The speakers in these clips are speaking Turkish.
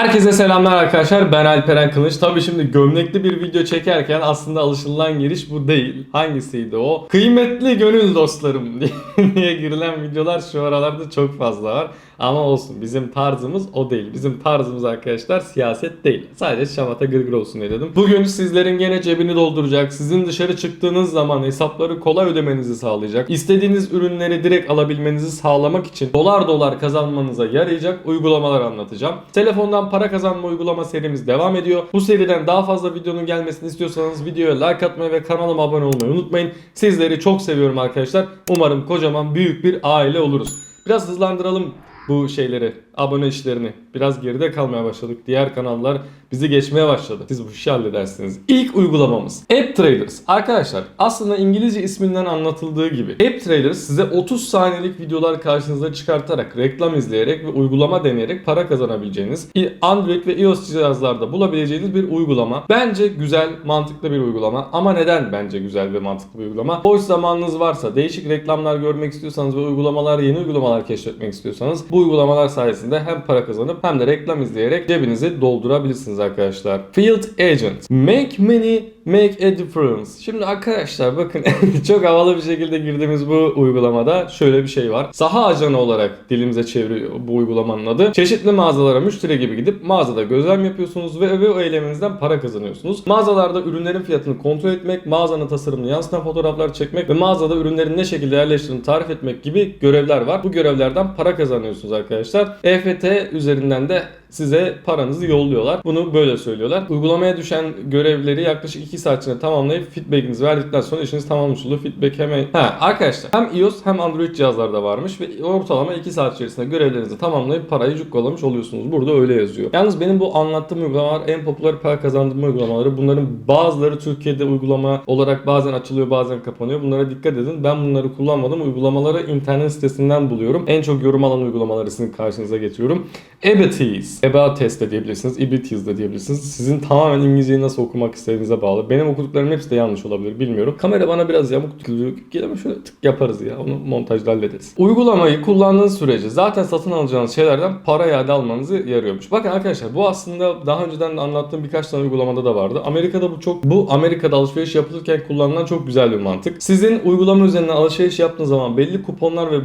Herkese selamlar arkadaşlar. Ben Alperen Kılıç. Tabii şimdi gömlekli bir video çekerken aslında alışılan giriş bu değil. Hangisiydi o? Kıymetli gönül dostlarım diye girilen videolar şu aralarda çok fazla var. Ama olsun bizim tarzımız o değil. Bizim tarzımız arkadaşlar siyaset değil. Sadece şamata gırgır olsun diye dedim. Bugün sizlerin gene cebini dolduracak, sizin dışarı çıktığınız zaman hesapları kolay ödemenizi sağlayacak, istediğiniz ürünleri direkt alabilmenizi sağlamak için dolar dolar kazanmanıza yarayacak uygulamalar anlatacağım. Telefondan para kazanma uygulama serimiz devam ediyor. Bu seriden daha fazla videonun gelmesini istiyorsanız videoya like atmayı ve kanalıma abone olmayı unutmayın. Sizleri çok seviyorum arkadaşlar. Umarım kocaman büyük bir aile oluruz. Biraz hızlandıralım bu şeyleri, abone işlerini. Biraz geride kalmaya başladık. Diğer kanallar bizi geçmeye başladı. Siz bu işi halledersiniz. İlk uygulamamız App Trailers. Arkadaşlar aslında İngilizce isminden anlatıldığı gibi App Trailers size 30 saniyelik videolar karşınıza çıkartarak, reklam izleyerek ve uygulama deneyerek para kazanabileceğiniz Android ve iOS cihazlarda bulabileceğiniz bir uygulama. Bence güzel, mantıklı bir uygulama. Ama neden bence güzel ve mantıklı bir uygulama? Boş zamanınız varsa, değişik reklamlar görmek istiyorsanız ve uygulamalar, yeni uygulamalar keşfetmek istiyorsanız bu uygulamalar sayesinde hem para kazanıp hem de reklam izleyerek cebinizi doldurabilirsiniz arkadaşlar. Field Agent. Make money, make a difference. Şimdi arkadaşlar bakın çok havalı bir şekilde girdiğimiz bu uygulamada şöyle bir şey var. Saha ajanı olarak dilimize çeviriyor bu uygulamanın adı. Çeşitli mağazalara müşteri gibi gidip mağazada gözlem yapıyorsunuz ve, ve o eyleminizden para kazanıyorsunuz. Mağazalarda ürünlerin fiyatını kontrol etmek, mağazanın tasarımını yansıtan fotoğraflar çekmek ve mağazada ürünlerin ne şekilde yerleştiğini tarif etmek gibi görevler var. Bu görevlerden para kazanıyorsunuz arkadaşlar. EFT üzerinden de size paranızı yolluyorlar. Bunu böyle söylüyorlar. Uygulamaya düşen görevleri yaklaşık 2 saat içinde tamamlayıp feedback'inizi verdikten sonra işiniz tamamlamış oluyor. Feedback hemen... Ha arkadaşlar hem iOS hem Android cihazlarda varmış ve ortalama 2 saat içerisinde görevlerinizi tamamlayıp parayı cukkalamış oluyorsunuz. Burada öyle yazıyor. Yalnız benim bu anlattığım uygulamalar en popüler para kazandırma uygulamaları. Bunların bazıları Türkiye'de uygulama olarak bazen açılıyor bazen kapanıyor. Bunlara dikkat edin. Ben bunları kullanmadım. Uygulamaları internet sitesinden buluyorum. En çok yorum alan uygulamaları sizin karşınıza getiriyorum. Ebetease. About Test de diyebilirsiniz. Ebetease de diyebilirsiniz. Sizin tamamen İngilizceyi nasıl okumak istediğinize bağlı. Benim okuduklarım hepsi de yanlış olabilir. Bilmiyorum. Kamera bana biraz yamuk tutuyor. Gelin şöyle tık yaparız ya. Onu montajda hallederiz. Uygulamayı kullandığınız sürece zaten satın alacağınız şeylerden para iade almanızı yarıyormuş. Bakın arkadaşlar bu aslında daha önceden de anlattığım birkaç tane uygulamada da vardı. Amerika'da bu çok bu Amerika'da alışveriş yapılırken kullanılan çok güzel bir mantık. Sizin uygulama üzerinden alışveriş yaptığınız zaman belli kuponlar ve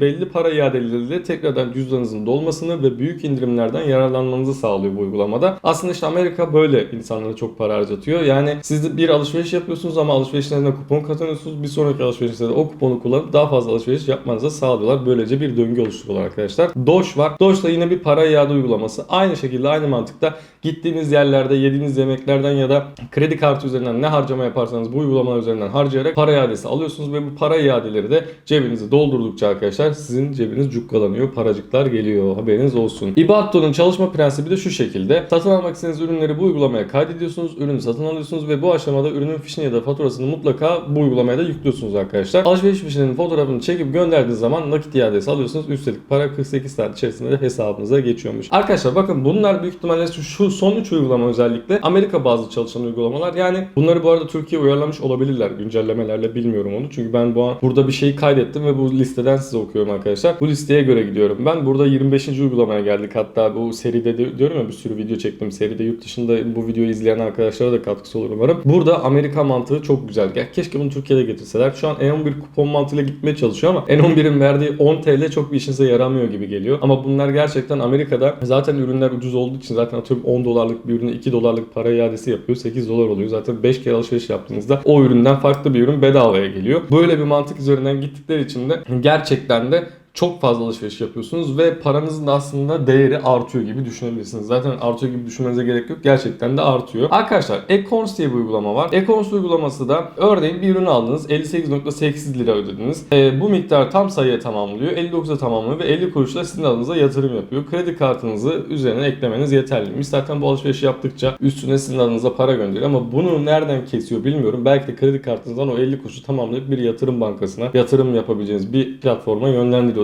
belli para iadeleriyle tekrardan cüzdanınızın dolmasını ve büyük indirimlerden yararlanmanızı sağlıyor bu uygulamada. Aslında işte Amerika böyle insanlara çok para harcatıyor. Yani siz bir alışveriş yapıyorsunuz ama alışverişlerinizde kupon kazanıyorsunuz. Bir sonraki alışverişte de o kuponu kullanıp daha fazla alışveriş yapmanıza sağlıyorlar. Böylece bir döngü oluşturuyorlar arkadaşlar. Doge var. Doge da yine bir para iade uygulaması. Aynı şekilde aynı mantıkta gittiğiniz yerlerde yediğiniz yemeklerden ya da kredi kartı üzerinden ne harcama yaparsanız bu uygulamalar üzerinden harcayarak para iadesi alıyorsunuz ve bu para iadeleri de cebinizi doldurdukça arkadaşlar sizin cebiniz cukkalanıyor. Paracıklar geliyor. Haberiniz olsun. Ibatto'nun çalışma prensibi de şu şekilde. Satın almak istediğiniz ürünleri bu uygulamaya kaydediyorsunuz. Ürünü satın alıyorsunuz ve bu aşamada ürünün fişini ya da faturasını mutlaka bu uygulamaya da yüklüyorsunuz arkadaşlar. Alışveriş fişinin fotoğrafını çekip gönderdiğiniz zaman nakit iadesi alıyorsunuz. Üstelik para 48 saat içerisinde de hesabınıza geçiyormuş. Arkadaşlar bakın bunlar büyük ihtimalle şu, son 3 uygulama özellikle Amerika bazlı çalışan uygulamalar. Yani bunları bu arada Türkiye uyarlamış olabilirler güncellemelerle bilmiyorum onu. Çünkü ben bu an burada bir şeyi kaydettim ve bu listeden size okuyorum arkadaşlar. Bu listeye göre gidiyorum. Ben burada 25. uygulamaya geldik. Hatta bu seride de, diyorum ya bir sürü video çektim. Seride yurt dışında bu videoyu izleyen arkadaşlara da katkısı olur umarım. Burada Amerika mantığı çok güzel. Ya keşke bunu Türkiye'de getirseler. Şu an N11 kupon mantığıyla gitmeye çalışıyor ama N11'in verdiği 10 TL çok bir işinize yaramıyor gibi geliyor. Ama bunlar gerçekten Amerika'da zaten ürünler ucuz olduğu için zaten atıyorum 10 dolarlık bir ürüne 2 dolarlık para iadesi yapıyor. 8 dolar oluyor. Zaten 5 kere alışveriş yaptığınızda o üründen farklı bir ürün bedavaya geliyor. Böyle bir mantık üzerinden gittikleri için de gerçekten de çok fazla alışveriş yapıyorsunuz ve paranızın da aslında değeri artıyor gibi düşünebilirsiniz. Zaten artıyor gibi düşünmenize gerek yok. Gerçekten de artıyor. Arkadaşlar Econs diye bir uygulama var. Econs uygulaması da örneğin bir ürün aldınız. 58.8 lira ödediniz. E, bu miktar tam sayıya tamamlıyor. 59'a tamamlıyor ve 50 kuruşla sizin adınıza yatırım yapıyor. Kredi kartınızı üzerine eklemeniz yeterli. Zaten bu alışverişi yaptıkça üstüne sizin adınıza para gönderiyor ama bunu nereden kesiyor bilmiyorum. Belki de kredi kartınızdan o 50 kuruşu tamamlayıp bir yatırım bankasına yatırım yapabileceğiniz bir platforma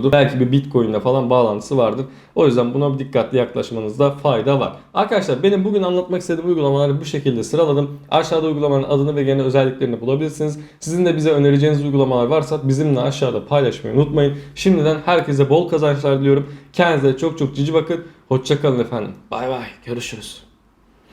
yönlendiriyordur. Belki bir Bitcoin'le falan bağlantısı vardır. O yüzden buna bir dikkatli yaklaşmanızda fayda var. Arkadaşlar benim bugün anlatmak istediğim uygulamaları bu şekilde sıraladım. Aşağıda uygulamanın adını ve gene özelliklerini bulabilirsiniz. Sizin de bize önereceğiniz uygulamalar varsa bizimle aşağıda paylaşmayı unutmayın. Şimdiden herkese bol kazançlar diliyorum. Kendinize çok çok cici bakın. Hoşçakalın efendim. Bay bay. Görüşürüz.